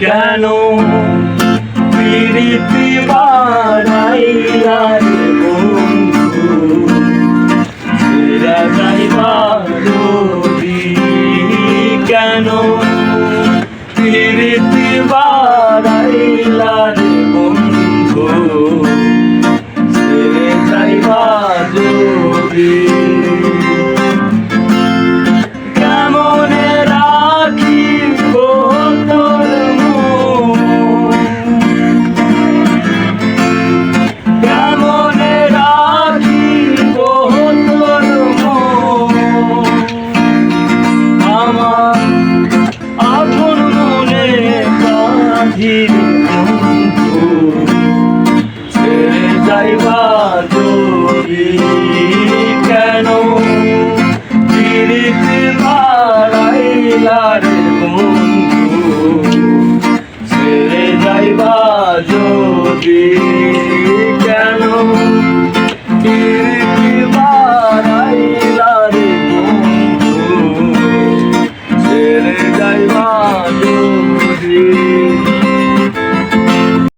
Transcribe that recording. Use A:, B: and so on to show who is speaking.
A: কেন? প্রীতি বাড়াইলা রে বন্ধু ছেড়ে যাইবা কেন? প্রীতি বাড়াইলা রে বন্ধু। কাঁদির বন্ধু ছেড়ে যাইবা যদি কেন পিরিতি বাড়াইলার বন্ধু ছেড়ে যাইবা যদি কেন পিরিতি বাড়াইলার বন্ধু ছেড়ে যাইবা যদি